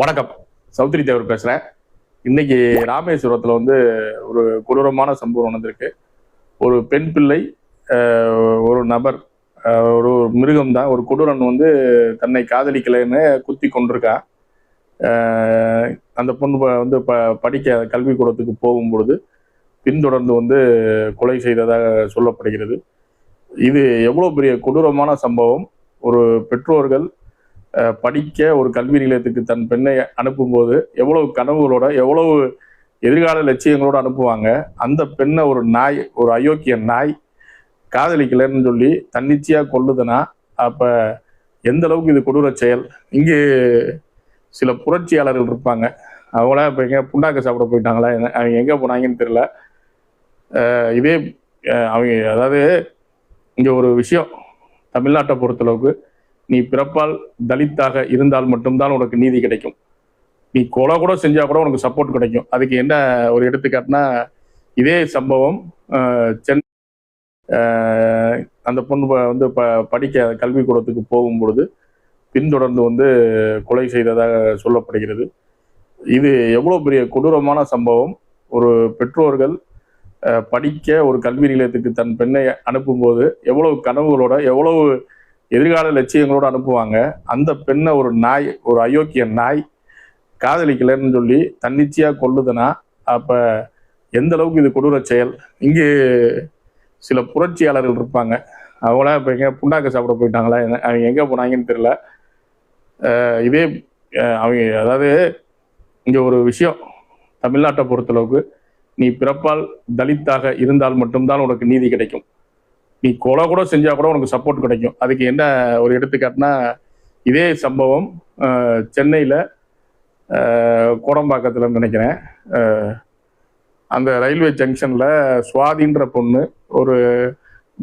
வணக்கம். சௌத்ரி தேவர் பேசுறேன். இன்னைக்கு ராமேஸ்வரத்துல வந்து ஒரு கொடூரமான சம்பவம் நடந்திருக்கு. ஒரு பெண் பிள்ளை ஒரு நபர் ஒரு மிருகம் தான். ஒரு கொடூரன் வந்து தன்னை காதலிக்கலைன்னு குத்தி கொண்டிருக்கா அந்த பொண்ணு வந்து ப படிக்க கல்விக்கூடத்துக்கு போகும் பொழுது பின்தொடர்ந்து வந்து கொலை செய்ததாக சொல்லப்படுகிறது. இது எவ்வளோ பெரிய கொடூரமான சம்பவம். ஒரு பெற்றோர்கள் படிக்க ஒரு கல்வி நிலையத்துக்கு தன் பெண்ணை அனுப்பும்போது எவ்வளவு கனவுகளோட எவ்வளவு எதிர்கால லட்சியங்களோட அனுப்புவாங்க? அந்த பெண்ணை ஒரு நாய் ஒரு அயோக்கிய நாய் காதலிக்கலைன்னு சொல்லி தன்னிச்சையாக கொள்ளுதுன்னா அப்போ எந்த அளவுக்கு இது கொடூர செயல்? இங்கு சில புரட்சியாளர்கள் இருப்பாங்க. அவங்களாம் இப்போ எங்கே புண்ணாக்க சாப்பிட போயிட்டாங்களா? என்ன- அவங்க எங்கே போனாங்கன்னு தெரியல. இதே அவங்க அதாவது இங்கே ஒரு விஷயம் தமிழ்நாட்டை பொறுத்தளவுக்கு நீ பிறப்பால் தலித்தாக இருந்தால் மட்டும்தான் உனக்கு நீதி கிடைக்கும். நீ கொலை கூட செஞ்சால் கூட உனக்கு சப்போர்ட் கிடைக்கும். அதுக்கு என்ன ஒரு எடுத்துக்காட்டுனா இதே சம்பவம் சென்னை அந்த பொண்ணு வந்து ப படிக்க கல்வி கூடத்துக்கு போகும் பொழுது பின்தொடர்ந்து வந்து கொலை செய்ததாக சொல்லப்படுகிறது. இது எவ்வளோ பெரிய கொடூரமான சம்பவம். ஒரு பெற்றோர்கள் படிக்க ஒரு கல்வி நிலையத்துக்கு தன் பெண்ணை அனுப்பும்போது எவ்வளவு கனவுகளோட எவ்வளவு எதிர்கால லட்சியங்களோடு அனுப்புவாங்க. அந்த பெண்ணை ஒரு நாய் ஒரு அயோக்கிய நாய் காதலிக்கலைன்னு சொல்லி தன்னிச்சையாக கொள்ளுதுன்னா அப்போ எந்த அளவுக்கு இது கொடூர செயல்? இங்கு சில புரட்சியாளர்கள் இருப்பாங்க. அவங்களாம் இப்போ எங்கே புண்ணாக்க சாப்பிட போயிட்டாங்களா? என்ன- அவங்க எங்கே போனாங்கன்னு தெரியல. இதே அவங்க அதாவது இங்கே ஒரு விஷயம். தமிழ்நாட்டை பொறுத்தளவுக்கு நீ பிறப்பால் தலித்தாக இருந்தால் மட்டும்தான் உனக்கு நீதி கிடைக்கும். நீ கொலை கூட செஞ்சா கூட உனக்கு சப்போர்ட் கிடைக்கும். அதுக்கு என்ன ஒரு எடுத்துக்காட்டுனா இதே சம்பவம் சென்னையில் கோடம்பாக்கத்தில் நினைக்கிறேன். அந்த ரயில்வே ஜங்ஷனில் சுவாதின்ற பொண்ணு ஒரு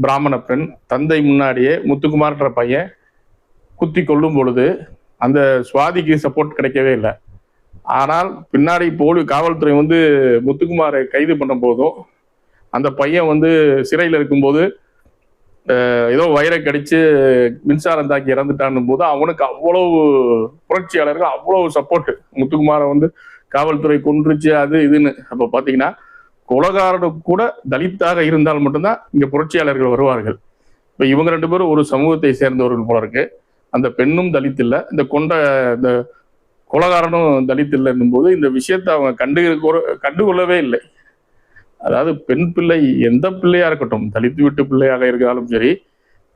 பிராமண பெண் தந்தை முன்னாடியே முத்துக்குமார்ன்ற பையன் குத்தி கொல்லும் பொழுது அந்த சுவாதிக்கு சப்போர்ட் கிடைக்கவே இல்லை. ஆனால் பின்னாடி போலி காவல்துறை வந்து முத்துக்குமாரை கைது பண்ணும் போதும் அந்த பையன் வந்து சிறையில் இருக்கும்போது ஏதோ வயிறை கடிச்சு மின்சாரம் தாக்கி இறந்துட்டான் போது அவனுக்கு அவ்வளவு புரட்சியாளர்கள் அவ்வளவு சப்போர்ட் முத்துக்குமாரை வந்து காவல்துறை கொன்றுச்சு அது இதுன்னு. அப்ப பாத்தீங்கன்னா குலகாரனு கூட தலித்தாக இருந்தால் மட்டும்தான் இங்க புரட்சியாளர்கள் வருவார்கள். இப்ப இவங்க ரெண்டு பேரும் ஒரு சமூகத்தை சேர்ந்தவர்கள் போல இருக்கு. அந்த பெண்ணும் தலித் இல்ல. இந்த கொண்ட இந்த குலகாரனும் தலித் இல்லைன்னும் போது இந்த விஷயத்தை அவங்க கண்டு கண்டுகொள்ளவே இல்லை. அதாவது பெண் பிள்ளை எந்த பிள்ளையா இருக்கட்டும் தலித்து வீட்டு பிள்ளையாக இருந்தாலும் சரி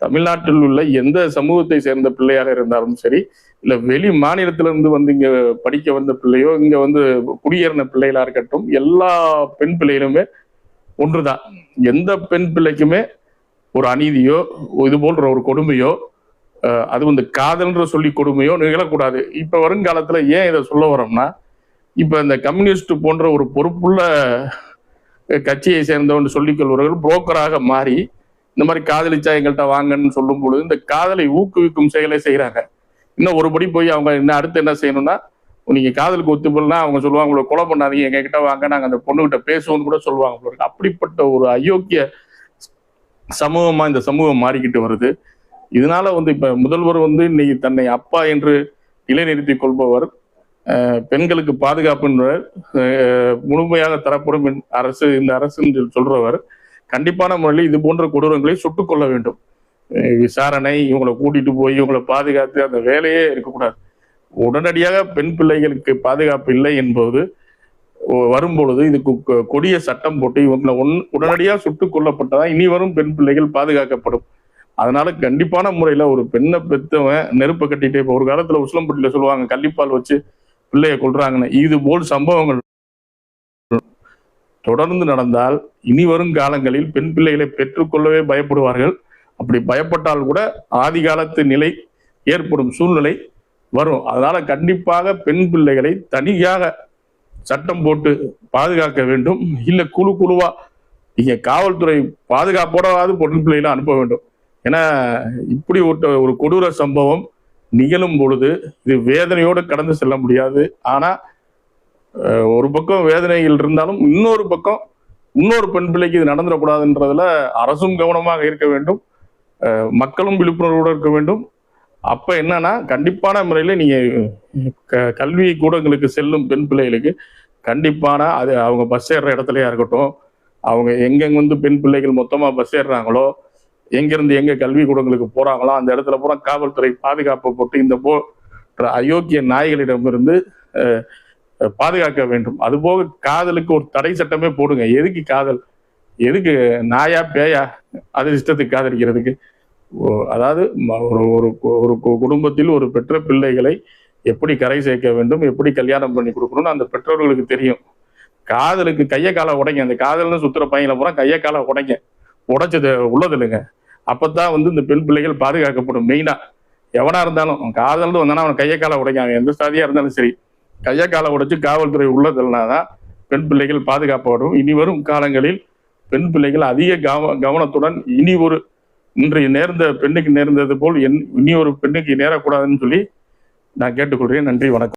தமிழ்நாட்டில் உள்ள எந்த சமூகத்தை சேர்ந்த பிள்ளையாக இருந்தாலும் சரி இல்ல வெளி மாநிலத்திலிருந்து வந்து இங்க படிக்க வந்த பிள்ளையோ இங்க வந்து குடியேறின பிள்ளைகளா இருக்கட்டும் எல்லா பெண் பிள்ளைகளுமே ஒன்றுதான். எந்த பெண் பிள்ளைக்குமே ஒரு அநீதியோ இது போன்ற ஒரு கொடுமையோ அது வந்து காதல்ன்ற சொல்லி கொடுமையோ நிகழக்கூடாது. இப்ப வருங்காலத்துல ஏன் இதை சொல்ல வரோம்னா இப்ப இந்த கம்யூனிஸ்ட் போன்ற ஒரு பொறுப்புள்ள கட்சியை சேர்ந்தவன் சொல்லிக்கொள்வர்கள் புரோக்கராக மாறி இந்த மாதிரி காதலிச்சா எங்கள்கிட்ட வாங்கன்னு சொல்லும் பொழுது இந்த காதலை ஊக்குவிக்கும் செயலை செய்கிறாங்க இன்னும் ஒரு படி போய் அவங்க இன்னும் அடுத்து என்ன செய்யணும்னா நீங்க காதலுக்கு ஒத்துப்படலாம் அவங்க சொல்லுவாங்க உங்களை கொலை பண்ணாதீங்க எங்க கிட்ட வாங்க நாங்க அந்த பொண்ணுகிட்ட பேசுவோம்னு கூட சொல்லுவாங்க அப்படிப்பட்ட ஒரு அயோக்கிய சமூகமா இந்த சமூகம் மாறிக்கிட்டு வருது. இதனால வந்து இப்ப முதல்வர் வந்து இன்னைக்கு தன்னை அப்பா என்று நிலைநிறுத்திக் கொள்பவர் பெண்களுக்கு பாதுகாப்புன்ற முழுமையாக தரப்படும் அரசு இந்த அரசு என்று சொல்றவர் கண்டிப்பான முறையில் இது போன்ற கொடூரங்களை சுட்டுக் கொள்ள வேண்டும். விசாரணை இவங்களை கூட்டிட்டு போய் இவங்களை பாதுகாத்து அந்த வேலையே இருக்கக்கூடாது. உடனடியாக பெண் பிள்ளைகளுக்கு பாதுகாப்பு இல்லை என்பது வரும்பொழுது இதுக்கு கொ- கொடிய சட்டம் போட்டு இவங்களை ஒன் உடனடியாக சுட்டுக் கொல்லப்பட்டதா இனி வரும் பெண் பிள்ளைகள் பாதுகாக்கப்படும். அதனால கண்டிப்பான முறையில ஒரு பெண்ணை பெத்தவன் நெருப்பை கட்டிட்டு இப்போ ஒரு காலத்துல உசிலம்பட்டியில சொல்லுவாங்க கள்ளிப்பால் வச்சு பிள்ளைய கொள்றாங்கன்னு இது போல் சம்பவங்கள் தொடர்ந்து நடந்தால் இனி வரும் காலங்களில் பெண் பிள்ளைகளை பெற்றுக்கொள்ளவே பயப்படுவார்கள். அப்படி பயப்பட்டால் கூட ஆதி காலத்து நிலை ஏற்படும் சூழ்நிலை வரும். அதனால கண்டிப்பாக பெண் பிள்ளைகளை தனியாக சட்டம் போட்டு பாதுகாக்க வேண்டும். இல்லை குழு குழுவா நீங்க காவல்துறை பாதுகாப்போடாவது பெண் பிள்ளைகளை அனுப்ப வேண்டும். ஏன்னா இப்படி ஒரு கொடூர சம்பவம் நிகழும் பொழுது இது வேதனையோடு கடந்து செல்ல முடியாது. ஆனால் ஒரு பக்கம் வேதனைகள் இருந்தாலும் இன்னொரு பக்கம் இன்னொரு பெண் பிள்ளைக்கு இது நடந்துடக்கூடாதுன்றதுல அரசும் கவனமாக இருக்க வேண்டும். மக்களும் விழிப்புணர்வோடு இருக்க வேண்டும். அப்போ என்னன்னா கண்டிப்பான முறையில் நீங்கள் க- கல்வி கூடங்களுக்கு செல்லும் பெண் பிள்ளைகளுக்கு கண்டிப்பான அது அவங்க பஸ் ஏறுற இடத்துலையா இருக்கட்டும் அவங்க எங்கெங்க வந்து பெண் பிள்ளைகள் மொத்தமாக பஸ் ஏறுறாங்களோ எங்கிருந்து எங்க கல்வி கூடங்களுக்கு போறாங்களோ அந்த இடத்துல பூரா காவல்துறை பாதுகாப்பு போட்டு இந்த போன்ற அயோக்கிய நாய்களிடமிருந்து பாதுகாக்க வேண்டும். அதுபோக காதலுக்கு ஒரு தடை சட்டமே போடுங்க. எதுக்கு காதல்? எதுக்கு நாயா பேயா? அது இஷ்டத்துக்கு காதலிக்கிறதுக்கு. ஓ, அதாவது ஒரு ஒரு கு- ஒரு குடும்பத்தில் ஒரு பெற்ற பிள்ளைகளை எப்படி கரை சேர்க்க வேண்டும் எப்படி கல்யாணம் பண்ணி கொடுக்கணும்னு அந்த பெற்றோர்களுக்கு தெரியும். காதலுக்கு கையை காலை உடைங்க. அந்த காதல்னு சுத்துற பையனை பூரா கையை காலை உடைங்க. உடைச்சது உள்ளது இல்லைங்க அப்பதான் வந்து இந்த பெண் பிள்ளைகள் பாதுகாக்கப்படும். மெயினா எவனா இருந்தாலும் அவன் காதல்னு வந்தானா அவன் கையை காலை உடைக்காங்க எந்த சாதியா இருந்தாலும் சரி. கையை காலை உடைச்சு காவல்துறை உள்ளதுனாதான் பெண் பிள்ளைகள் பாதுகாக்கப்படும். இனி வரும் காலங்களில் பெண் பிள்ளைகள் அதிக கவ கவனத்துடன் இனி ஒரு இன்றைய நேர்ந்த பெண்ணுக்கு நேர்ந்தது போல் என் இனி ஒரு பெண்ணுக்கு நேரக்கூடாதுன்னு சொல்லி நான் கேட்டுக்கொள்கிறேன். நன்றி வணக்கம்.